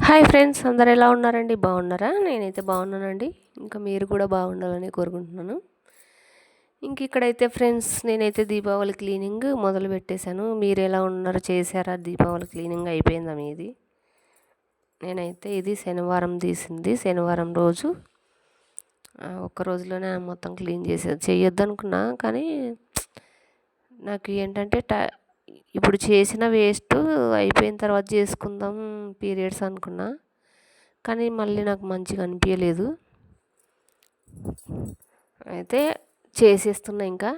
Hi friends అందరు ఎలా ఉన్నారండి? బాగున్నారా? నేనైతే బాగున్నానండి. ఇంకా మీరు కూడా బాగుండాలని కోరుకుంటున్నాను. ఇంక ఇక్కడైతే ఫ్రెండ్స్ నేనైతే దీపావళి క్లీనింగ్ మొదలు పెట్టేశాను. మీరు ఎలా ఉన్నారు చేశారా? దీపావళి క్లీనింగ్ అయిపోయిందా మీది? నేనైతే ఇది శనివారం తీసింది. శనివారం రోజు ఒక్క రోజులోనే మొత్తం క్లీన్ చేసేది చేయొద్దు అనుకున్నా కానీ నాకు ఏంటంటే టై ఇప్పుడు చేసిన వేస్ట్ అయిపోయిన తర్వాత చేసుకుందాం పీరియడ్స్ అనుకున్నా. కానీ మళ్ళీ నాకు మంచిగా అనిపించలేదు అయితే చేసేస్తున్నా ఇంకా.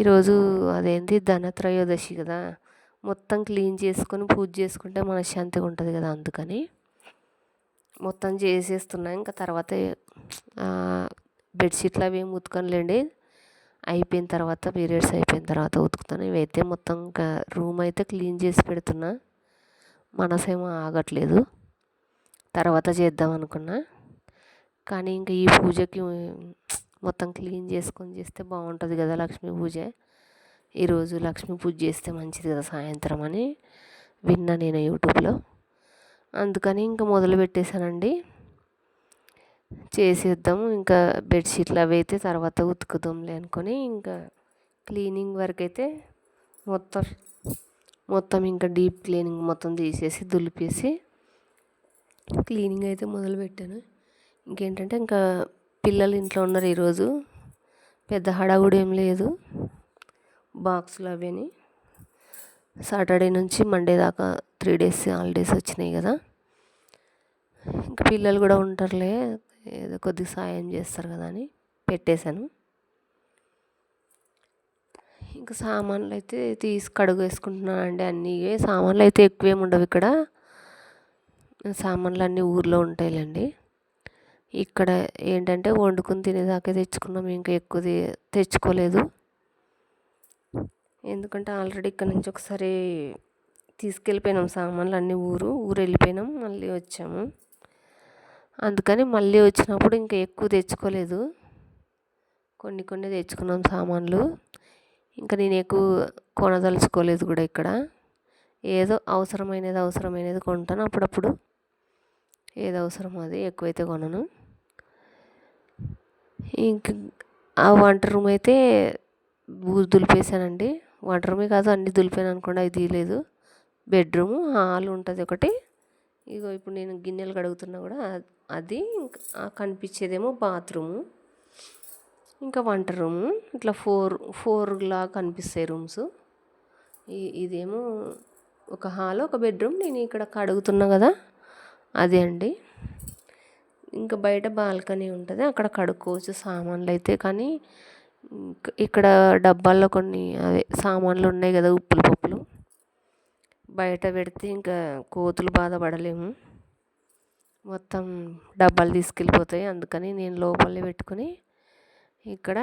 ఈరోజు అదేంటి ధనత్రయోదశి కదా. మొత్తం క్లీన్ చేసుకొని పూజ చేసుకుంటే మనశ్శాంతిగా ఉంటుంది కదా అందుకని. మొత్తం చేసేస్తున్నా. ఇంకా తర్వాత బెడ్షీట్లు అవి ఏమి ఉతకనులేండి. అయిపోయిన తర్వాత పీరియడ్స్ అయిపోయిన తర్వాత ఉతుకుతాను. ఇవైతే మొత్తం ఇంకా రూమ్ అయితే క్లీన్ చేసి పెడుతున్నా. మనసేమో ఆగట్లేదు. తర్వాత చేద్దాం అనుకున్నా. కానీ ఇంకా ఈ పూజకి మొత్తం క్లీన్ చేసుకొని చేస్తే బాగుంటుంది కదా లక్ష్మీ పూజ. ఈరోజు లక్ష్మీ పూజ చేస్తే మంచిది కదా సాయంత్రం అని విన్నా నేను యూట్యూబ్లో. అందుకని ఇంకా మొదలు పెట్టేశానండి చేసేద్దాము. ఇంకా బెడ్షీట్లు అవి అయితే తర్వాత ఉతుకుదాంలే అనుకొని ఇంకా క్లీనింగ్ వరకు అయితే మొత్తం మొత్తం ఇంకా డీప్ క్లీనింగ్ మొత్తం తీసేసి దులిపేసి క్లీనింగ్ అయితే మొదలుపెట్టాను ఇంకేంటంటే ఇంకా పిల్లలు ఇంట్లో ఉన్నారు ఈరోజు. పెద్ద హడావుడి ఏం లేదు. బాక్సులు అవని. సాటర్డే నుంచి మండే దాకా త్రీ డేస్ హాలిడేస్ వచ్చినాయి కదా. ఇంకా పిల్లలు కూడా ఉంటారులే. ఏదో కొద్దిగా సాయం చేస్తారు కదా అని పెట్టేశాను. ఇంకా సామాన్లు అయితే తీసి కడుగు వేసుకుంటున్నాను అండి అన్నీ సామాన్లు అయితే ఎక్కువేమి ఉండవు ఇక్కడ. సామాన్లు అన్నీ ఊర్లో ఉంటాయిలేండి. ఇక్కడ ఏంటంటే వండుకుని తినేదాకే తెచ్చుకున్నాం. ఇంకా ఎక్కువ తెచ్చుకోలేదు. ఎందుకంటే ఆల్రెడీ ఇక్కడ నుంచి ఒకసారి తీసుకెళ్ళిపోయినాం సామాన్లు అన్నీ ఊరు. ఊరు వెళ్ళిపోయినాం. మళ్ళీ వచ్చాము. అందుకని మళ్ళీ వచ్చినప్పుడు ఇంకా ఎక్కువ తెచ్చుకోలేదు. కొన్ని కొన్ని తెచ్చుకున్నాం సామాన్లు. ఇంకా నేను ఎక్కువ కొనదలుచుకోలేదు కూడా ఇక్కడ. ఏదో అవసరమైనది అవసరమైనది కొంటాను అప్పుడప్పుడు. ఏది అవసరం అది ఎక్కువైతే కొనను. ఇంక ఆ వంట రూమ్ అయితే దులిపేశానండి. వంట రూమే కాదు అన్నీ దులిపాను అనుకోండి అది తీయలేదు. బెడ్రూమ్ హాల్ ఉంటుంది ఒకటి. ఇగో ఇప్పుడు నేను గిన్నెలు కడుగుతున్నా కూడా అది కనిపించేదేమో బాత్రూము. ఇంకా వంట రూము. ఇట్లా ఫోర్ ఫోర్లా కనిపిస్తాయి రూమ్స్. ఇదేమో ఒక హాల్ ఒక బెడ్రూమ్. నేను ఇక్కడ కడుగుతున్నా కదా అదే అండి. ఇంకా బయట బాల్కనీ ఉంటుంది. అక్కడ కడుక్కోవచ్చు సామాన్లు అయితే. కానీ ఇక్కడ డబ్బాల్లో కొన్ని అదే సామాన్లు ఉన్నాయి కదా ఉప్పులు బయట పెడితే ఇంకా కోతులు బాధపడలేము. మొత్తం డబ్బాలు తీసుకెళ్ళిపోతాయి. అందుకని నేను లోపలే పెట్టుకొని ఇక్కడ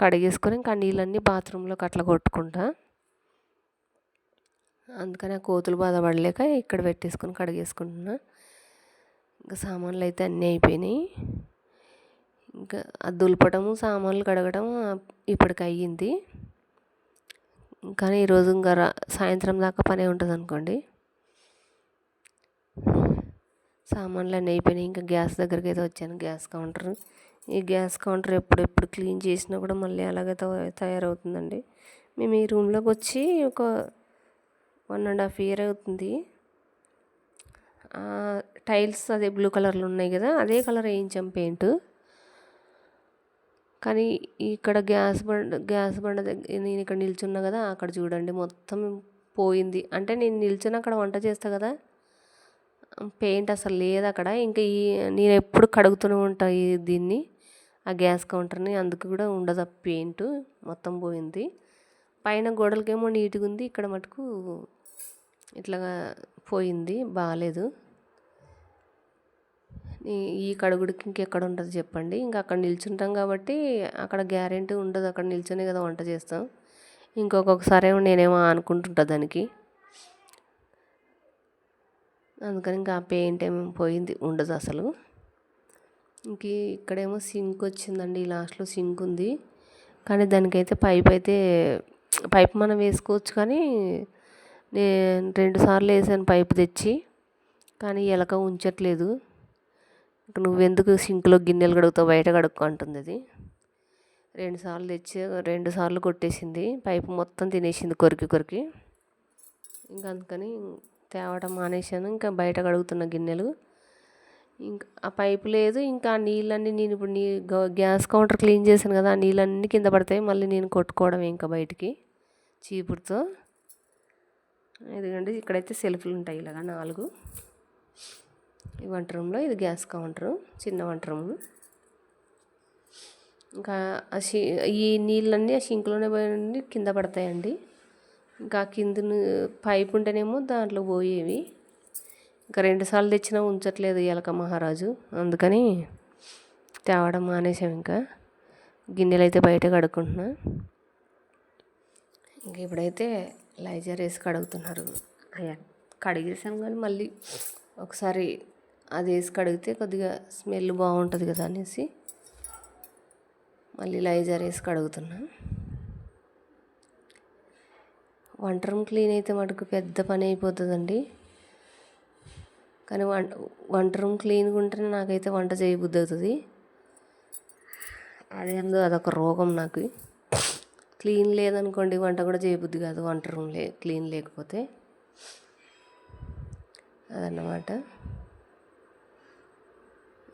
కడిగేసుకొని ఇంకా నీళ్ళన్నీ బాత్రూంలోకి అట్లా కొట్టుకుంటా. అందుకని ఆ కోతులు బాధపడలేక ఇక్కడ పెట్టేసుకొని కడిగేసుకుంటున్నా. ఇంకా సామాన్లు అయితే అన్నీ అయిపోయినాయి. ఇంకా దులపడము సామాన్లు కడగడం ఇప్పటికి అయ్యింది. కానీ ఈరోజు ఇంకా సాయంత్రం దాకా పనే ఉంటుంది అనుకోండి సామాన్లు అన్నీ అయిపోయినాయి. ఇంకా గ్యాస్ దగ్గరికి అయితే వచ్చాను. Gas counter. ఈ గ్యాస్ కౌంటర్ ఎప్పుడెప్పుడు క్లీన్ చేసినా కూడా మళ్ళీ అలాగే తయారవుతుందండి. మేము ఈ రూమ్లోకి వచ్చి ఒక వన్ అండ్ హాఫ్ ఇయర్ అవుతుంది. టైల్స్ అదే బ్లూ కలర్లో ఉన్నాయి కదా అదే కలర్ వేయించాం పెయింట్. కానీ ఇక్కడ గ్యాస్ బండ గ్యాస్ బండ దగ్గర నేను ఇక్కడ నిల్చున్నా కదా అక్కడ చూడండి మొత్తం పోయింది. అంటే నేను నిల్చుని అక్కడ వంట చేస్తా కదా. పెయింట్ అసలు లేదు అక్కడ. ఇంకా ఈ నేను ఎప్పుడు కడుగుతూనే ఉంటా ఈ దీన్ని ఆ గ్యాస్ కౌంటర్ని. అందుకు కూడా ఉండదు ఆ పెయింట్. మొత్తం పోయింది. పైన గోడలకేమో నీట్గా ఉంది. ఇక్కడ మటుకు ఇట్లాగా పోయింది. బాగాలేదు ఈ కడుగుడికి ఇంకెక్కడ ఉంటుంది చెప్పండి. ఇంకా అక్కడ నిల్చుంటాం కాబట్టి అక్కడ గ్యారెంటీ ఉండదు. అక్కడ నిల్చునే కదా వంట చేస్తాం. ఇంకొకసారి ఏమో నేనేమో అనుకుంటుంటా దానికి. అందుకని ఇంకా ఆ పెయింట్ ఏమో పోయింది. ఉండదు అసలు. ఇంక ఇక్కడేమో సింక్ వచ్చిందండి. లాస్ట్లో సింక్ ఉంది. కానీ దానికైతే పైప్ అయితే పైప్ మనం వేసుకోవచ్చు కానీ నేను రెండు సార్లు వేసాను పైపు తెచ్చి. కానీ ఎలక ఉంచట్లేదు. నువ్వెందుకు సింక్లో గిన్నెలు కడుగుతావు బయట కడుక్కో అంటుంది అది. రెండు సార్లు తెచ్చి రెండు సార్లు కొట్టేసింది. పైపు మొత్తం తినేసింది కొరికి కొరికి. ఇంకా అందుకని తేవడం మానేశాను. ఇంకా బయట కడుగుతున్న గిన్నెలు. ఇంకా ఆ పైపు లేదు. ఇంకా ఆ నీళ్ళన్నీ నేను ఇప్పుడు నీ గ్యాస్ కౌంటర్ క్లీన్ చేశాను కదా ఆ నీళ్ళన్నీ కింద పడతాయి. మళ్ళీ నేను కొట్టుకోవడం ఇంకా బయటికి చీపుడుతో ఎందుకంటే ఇక్కడైతే సెల్ఫ్లు ఉంటాయి ఇలాగా నాలుగు. ఈ వంట రూమ్లో ఇది గ్యాస్ కౌంటరు చిన్న వంట రూము ఇంకా ఆ షీ ఈ నీళ్ళన్నీ ఆ షింక్లోనే పోయి కింద పడతాయండి. ఇంకా కింద పైప్ ఉంటేనేమో దాంట్లో పోయేవి. ఇంకా రెండుసార్లు తెచ్చినా ఉంచట్లేదు ఎలక మహారాజు. అందుకని తేవడం మానేసాం ఇంకా. గిన్నెలు అయితే బయట కడుక్కుంటున్నా. ఇంక ఇప్పుడైతే లైజర్ వేసి కడుగుతున్నారు. అయ్యా కడిగేసాం కానీ మళ్ళీ ఒకసారి అది వేసి కడిగితే కొద్దిగా స్మెల్ బాగుంటుంది కదా అనేసి మళ్ళీ లైజర్ వేసి కడుగుతున్నా. వంట రూమ్ క్లీన్ అయితే మటుకు పెద్ద పని అయిపోతుందండి. కానీ వంట వంట రూమ్ క్లీన్గా ఉంటేనే నాకైతే వంట చేయబుద్ధి అవుతుంది. అదేందో అదొక రోగం నాకు. క్లీన్ లేదనుకోండి వంట కూడా చేయబుద్ధి కాదు వంట రూమ్ లే క్లీన్ లేకపోతే. అదన్నమాట.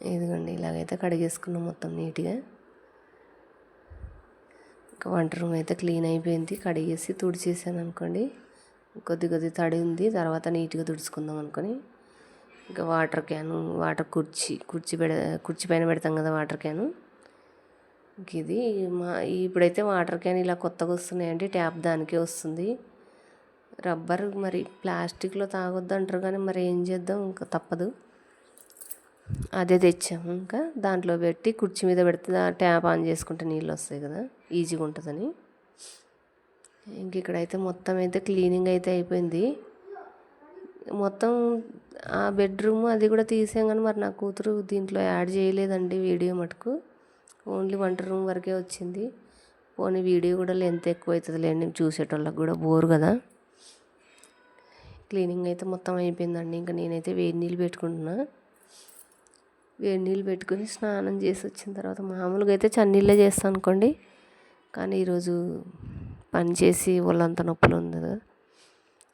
ఇదిగోండి ఇలాగైతే కడిగేసుకున్నాం మొత్తం నీట్గా. ఇంకా వంట రూమ్ అయితే క్లీన్ అయిపోయింది కడిగేసి తుడిచేసాను అనుకోండి. కొద్ది కొద్ది తడి ఉంది తర్వాత నీట్గా తుడుచుకుందాం అనుకొని. ఇంకా వాటర్ క్యాను వాటర్ కుర్చీ కుర్చీ పెడ కుర్చీ పైన పెడతాం కదా వాటర్ క్యాను. ఇంక ఇది మా ఇప్పుడైతే వాటర్ క్యాన్ ఇలా కొత్తగా వస్తున్నాయండి ట్యాప్ దానికే వస్తుంది. రబ్బర్ మరి ప్లాస్టిక్లో తాగొద్దు అంటారు కానీ మరి ఏం చేద్దాం ఇంకా తప్పదు. అదే తెచ్చాము. ఇంకా దాంట్లో పెట్టి కుర్చీ మీద పెడితే ట్యాప్ ఆన్ చేసుకుంటే నీళ్ళు వస్తాయి కదా ఈజీగా ఉంటుందని. ఇంక ఇక్కడైతే మొత్తం అయితే క్లీనింగ్ అయితే అయిపోయింది. మొత్తం ఆ బెడ్రూమ్ అది కూడా తీసాం కానీ మరి నా కూతురు దీంట్లో యాడ్ చేయలేదండి వీడియో మటుకు. ఓన్లీ వంట రూమ్ వరకే వచ్చింది. పోనీ వీడియో కూడా లెంత్ ఎక్కువ అవుతుంది లేండి చూసేటోళ్ళకి కూడా బోర్ కదా. క్లీనింగ్ అయితే మొత్తం అయిపోయిందండి. ఇంకా నేనైతే వేడి నీళ్ళు పెట్టుకుంటున్నా. వేడి నీళ్ళు పెట్టుకుని స్నానం చేసి వచ్చిన తర్వాత మామూలుగా అయితే చన్నీళ్ళే చేస్తాను అనుకోండి. కానీ ఈరోజు పని చేసి ఒళ్ళంత నొప్పులు ఉంది కదా.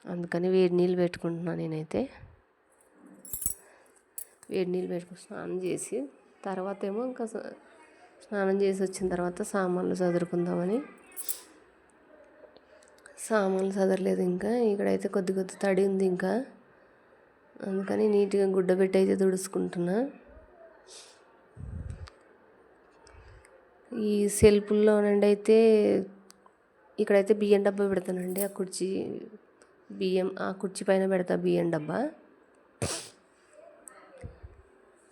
అందుకని వేడి నీళ్ళు పెట్టుకుంటున్నాను నేనైతే. వేడి నీళ్ళు పెట్టుకుని స్నానం చేసి తర్వాత ఏమో ఇంకా స్నానం చేసి వచ్చిన తర్వాత సామాన్లు చదురుకుందామని సామాన్లు చదరలేదు ఇంకా. ఇక్కడైతే కొద్ది కొద్ది తడి ఉంది ఇంకా. అందుకని నీట్గా గుడ్డ పెట్టి అయితే తుడుచుకుంటున్నా. ఈ సెల్ఫుల్లోనండి అయితే ఇక్కడైతే బియ్యం డబ్బా పెడతానండి. ఆ కుర్చీ బియ్యం ఆ కుర్చీ పైన పెడతా బియ్యం డబ్బా.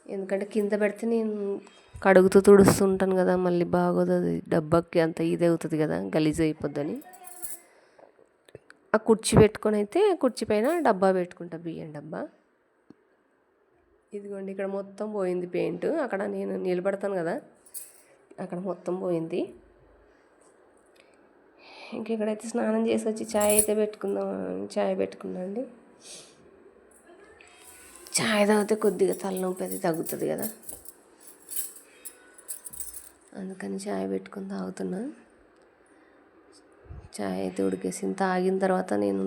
ఎందుకంటే కింద పెడితే నేను కడుగుతూ తుడుస్తుంటాను కదా మళ్ళీ బాగోదు అది. డబ్బాకి అంత ఇది అవుతుంది కదా గలీజ్ అయిపోద్దని. ఆ కుర్చీ పెట్టుకొని అయితే కుర్చీ పైన డబ్బా పెట్టుకుంటా బియ్యం డబ్బా. ఇదిగోండి ఇక్కడ మొత్తం పోయింది పెయింట్. అక్కడ నేను నిలబడతాను కదా. అక్కడ మొత్తం పోయింది. ఇంక ఇక్కడైతే స్నానం చేసి వచ్చి ఛాయ్ అయితే పెట్టుకుందాం ఛాయ్ పెట్టుకున్నాండి ఛాయ్ తాగితే కొద్దిగా తలనొప్పి అది తగ్గుతుంది కదా. అందుకని ఛాయ్ పెట్టుకుని తాగుతున్నా. ఛాయ్ అయితే ఉడికేసింది. తాగిన తర్వాత నేను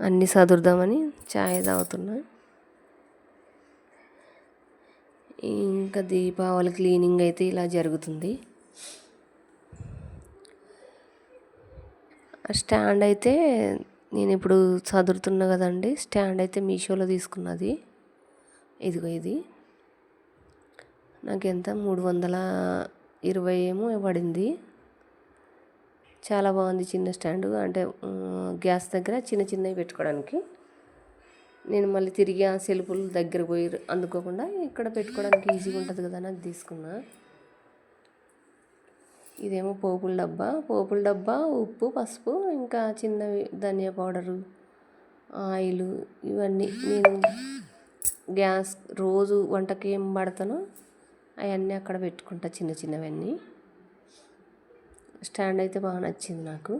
అన్నీ సదురుదామని ఛాయ్ తాగుతున్నా. ఇంకా దీపావళి క్లీనింగ్ అయితే ఇలా జరుగుతుంది. స్టాండ్ అయితే నేను ఇప్పుడు చదువుతున్నా కదండి స్టాండ్ అయితే మీషోలో తీసుకున్నది. ఇదిగో ఇది. నాకు ఎంత? మూడు వందల ఇరవై ఏమో పడింది. చాలా బాగుంది చిన్న స్టాండ్. అంటే గ్యాస్ దగ్గర చిన్న చిన్నవి పెట్టుకోవడానికి. నేను మళ్ళీ తిరిగి ఆ సెల్పుల దగ్గర పోయి అందుకోకుండా ఇక్కడ పెట్టుకోవడానికి ఈజీగా ఉంటుంది కదా అని అది తీసుకున్నా. ఇదేమో పోపుల డబ్బా. పోపుల డబ్బా ఉప్పు పసుపు ఇంకా చిన్నవి ధనియా పౌడరు ఆయిల్ ఇవన్నీ నేను గ్యాస్ రోజు వంటకి ఏం పడతానో అవన్నీ అక్కడ పెట్టుకుంటా చిన్న చిన్నవన్నీ. స్టాండ్ అయితే బాగా నచ్చింది నాకు.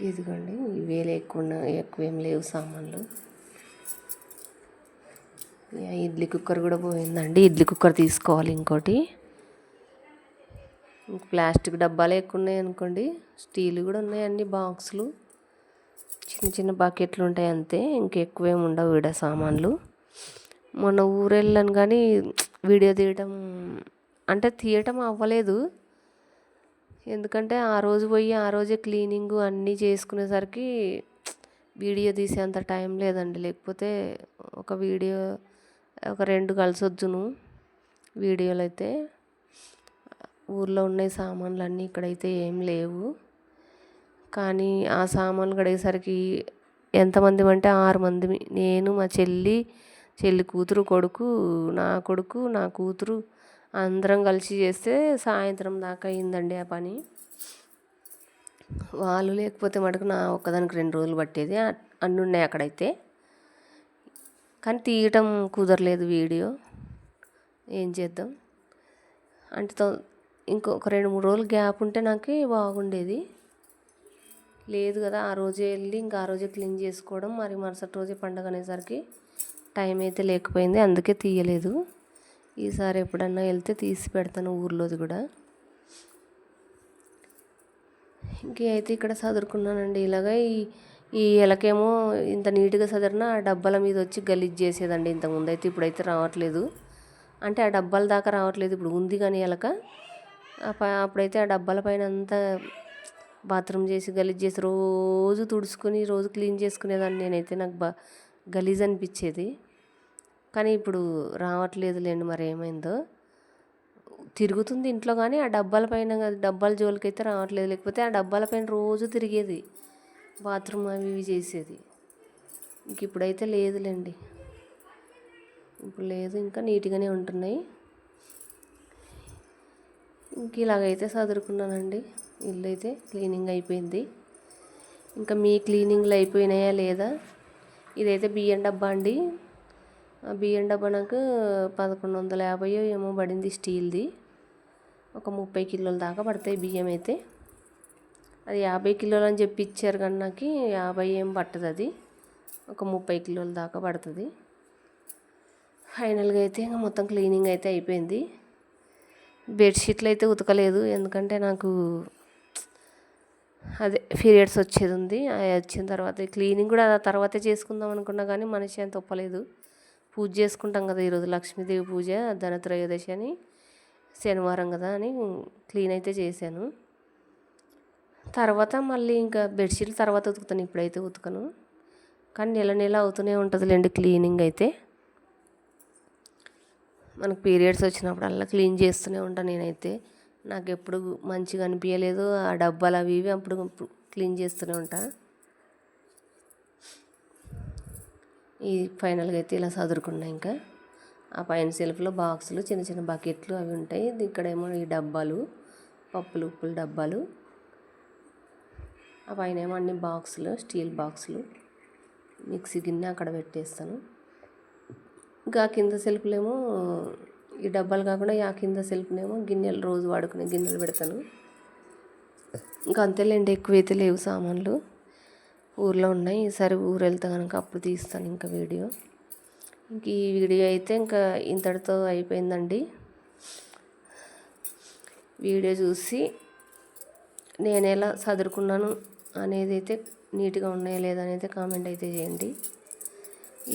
ఇదిగోండి ఇవేలే ఎక్కువ ఉన్న- ఎక్కువ ఏం లేవు సామాన్లు. ఇడ్లీ కుక్కర్ కూడా పోయిందండి. ఇడ్లీ కుక్కర్ తీసుకోవాలి ఇంకోటి. ప్లాస్టిక్ డబ్బాలు ఎక్కువ ఉన్నాయి అనుకోండి. స్టీల్ కూడా ఉన్నాయండి బాక్సులు. చిన్న చిన్న బకెట్లు ఉంటాయి అంతే. ఇంకెక్కువేం ఉండవు వీడ సామాన్లు. మొన్న ఊరు వెళ్ళాను కానీ వీడియో తీయటం అంటే తీయటం అవ్వలేదు. ఎందుకంటే ఆ రోజు పోయి ఆ రోజే క్లీనింగ్ అన్నీ చేసుకునేసరికి వీడియో తీసేంత టైం లేదండి. లేకపోతే ఒక వీడియో ఒక రెండు కలిసొచ్చును వీడియోలు అయితే ఊర్లో ఉన్న సామాన్లు అన్నీ ఇక్కడైతే ఏం లేవు. కానీ ఆ సామాన్లు కడిగేసరికి ఎంతమంది అంటే ఆరు మంది. నేను మా చెల్లి చెల్లి కూతురు కొడుకు నా కొడుకు నా కూతురు అందరం కలిసి చేస్తే సాయంత్రం దాకా అయిందండి ఆ పని. వాళ్ళు లేకపోతే మటుకు నా ఒక్కదానికి రెండు రోజులు పట్టేది. అ- అన్నీ ఉన్నాయి అక్కడైతే. కానీ తీయటం కుదరలేదు వీడియో. ఏం చేద్దాం? అంటే ఇంకొక రెండు మూడు రోజులు గ్యాప్ ఉంటే నాకు బాగుండేది. లేదు కదా ఆ రోజే వెళ్ళి ఇంకా ఆ రోజే క్లీన్ చేసుకోవడం. మరి మరుసటి రోజే పండగ అనేసరికి టైం అయితే లేకపోయింది. అందుకే తీయలేదు. ఈసారి ఎప్పుడన్నా వెళ్తే తీసి పెడతాను ఊర్లోది కూడా. ఇంక అయితే ఇక్కడ చదువుకున్నానండి ఇలాగ ఈ ఈ ఎలకేమో ఇంత నీట్గా చదివినా ఆ డబ్బాల మీద వచ్చి గలీజ్ చేసేదండి ఇంతకుముందు. అయితే ఇప్పుడైతే రావట్లేదు. అంటే ఆ డబ్బాల దాకా రావట్లేదు. ఇప్పుడు ఉంది కానీ ఎలక. అప్పుడైతే ఆ డబ్బాల పైన అంతా బాత్రూమ్ చేసి గలీజ్ చేసి రోజు తుడుచుకొని రోజు క్లీన్ చేసుకునేదాన్ని. నేనైతే నాకు బా గలీజ్ అనిపించేది. కానీ ఇప్పుడు రావట్లేదులేండి మరి ఏమైందో. తిరుగుతుంది ఇంట్లో కానీ ఆ డబ్బాల పైన డబ్బాల జోలికైతే రావట్లేదు. లేకపోతే ఆ డబ్బాల పైన రోజు తిరిగేది. బాత్రూమ్ అవి ఇవి చేసేది. ఇంక ఇప్పుడైతే లేదులేండి. ఇప్పుడు లేదు ఇంకా నీట్గానే ఉంటున్నాయి. ఇంక ఇలాగైతే చదువుకున్నానండి ఇల్లు అయితే క్లీనింగ్ అయిపోయింది. ఇంకా మీ క్లీనింగ్లు అయిపోయినాయా లేదా? ఇదైతే బియ్యం డబ్బా అండి. బియ్యం డబ్బా నాకు పదకొండు వందల యాభై ఏమో పడింది స్టీల్ది. ఒక ముప్పై కిలోల దాకా పడతాయి బియ్యం అయితే అది యాభై కిలోలు అని చెప్పి ఇచ్చారు కానీ నాకు యాభై ఏం పట్టదు అది. ఒక ముప్పై కిలోల దాకా పడుతుంది. ఫైనల్గా అయితే ఇంకా మొత్తం క్లీనింగ్ అయితే అయిపోయింది. బెడ్షీట్లు అయితే ఉతకలేదు ఎందుకంటే నాకు అదే పీరియడ్స్ వచ్చేది ఉంది. అది వచ్చిన తర్వాత క్లీనింగ్ కూడా తర్వాతే చేసుకుందాం అనుకున్నా కానీ మనిషి అంత ఒప్పలేదు. పూజ చేసుకుంటాం కదా ఈరోజు లక్ష్మీదేవి పూజ ధనత్రయోదశి అని శనివారం కదా అని క్లీన్ అయితే చేశాను. తర్వాత మళ్ళీ ఇంకా బెడ్షీట్లు తర్వాత ఉతుకుతాను ఇప్పుడైతే ఉతకను. కానీ నెల నెల అవుతూనే ఉంటుందిలేండి క్లీనింగ్ అయితే. మనకు పీరియడ్స్ వచ్చినప్పుడల్లా క్లీన్ చేస్తూనే ఉంటాను నేనైతే. నాకు ఎప్పుడు మంచిగా అనిపించలేదు ఆ డబ్బాలు అవి ఇవి అప్పుడు క్లీన్ చేస్తూనే ఉంటాను ఈ ఫైనల్గా అయితే ఇలా సదురుకున్నాయి ఇంకా. ఆ పైన సెల్ఫ్లో బాక్సులు చిన్న చిన్న బకెట్లు అవి ఉంటాయి. ఇక్కడేమో ఈ డబ్బాలు పప్పులు ఉప్పులు డబ్బాలు. ఆ పైన ఏమో అన్ని బాక్సులు స్టీల్ బాక్సులు. మిక్సీ గిన్నె అక్కడ పెట్టేస్తాను. ఇంకా కింద సెల్ఫ్లేమో ఈ డబ్బాలు కాకుండా ఆ కింద సెల్ఫ్నేమో గిన్నెలు రోజు వాడుకునే గిన్నెలు పెడతాను. ఇంకా అంతేలేండి ఎక్కువైతే లేవు సామాన్లు. ఊర్లో ఉన్నాయి. ఈసారి ఊరు వెళ్తే కనుక అప్పుడు తీస్తాను ఇంకా వీడియో. ఇంక ఈ వీడియో అయితే ఇంకా ఇంతటితో అయిపోయిందండి. వీడియో చూసి నేను ఎలా చదువుకున్నాను అనేది అయితే నీట్గా ఉన్నాయా లేదా అనేది కామెంట్ అయితే చేయండి.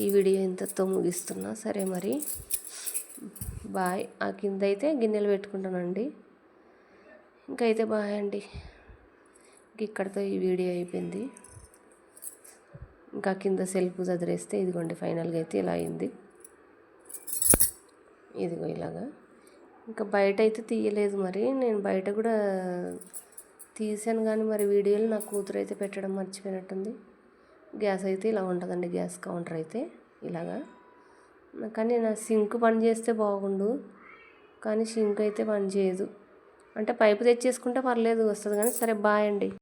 ఈ వీడియో ఇంతతో ముగిస్తున్నా. సరే మరి. బాయ్. ఆ కింద అయితే గిన్నెలు పెట్టుకుంటానండి. ఇంకైతే అయితే బాయ్ అండి. ఇంక ఇక్కడితో ఈ వీడియో అయిపోయింది. ఇంకా కింద సెల్ఫ్ చదిరేస్తే ఇదిగోండి ఫైనల్గా అయితే ఇలా అయింది. ఇదిగో ఇలాగా. ఇంకా బయట అయితే తీయలేదు మరి. నేను బయట కూడా తీసాను కానీ మరి వీడియోలు నా కూతురు అయితే పెట్టడం మర్చిపోయినట్టుంది. గ్యాస్ అయితే ఇలా ఉంటుందండి గ్యాస్ కౌంటర్ అయితే ఇలాగా. కానీ నా సింక్ పని చేస్తే బాగుండు కానీ సింక్ అయితే పని చేయదు. అంటే పైపు తెచ్చేసుకుంటే పర్లేదు వస్తుంది కానీ సరే బాయ్ అండి.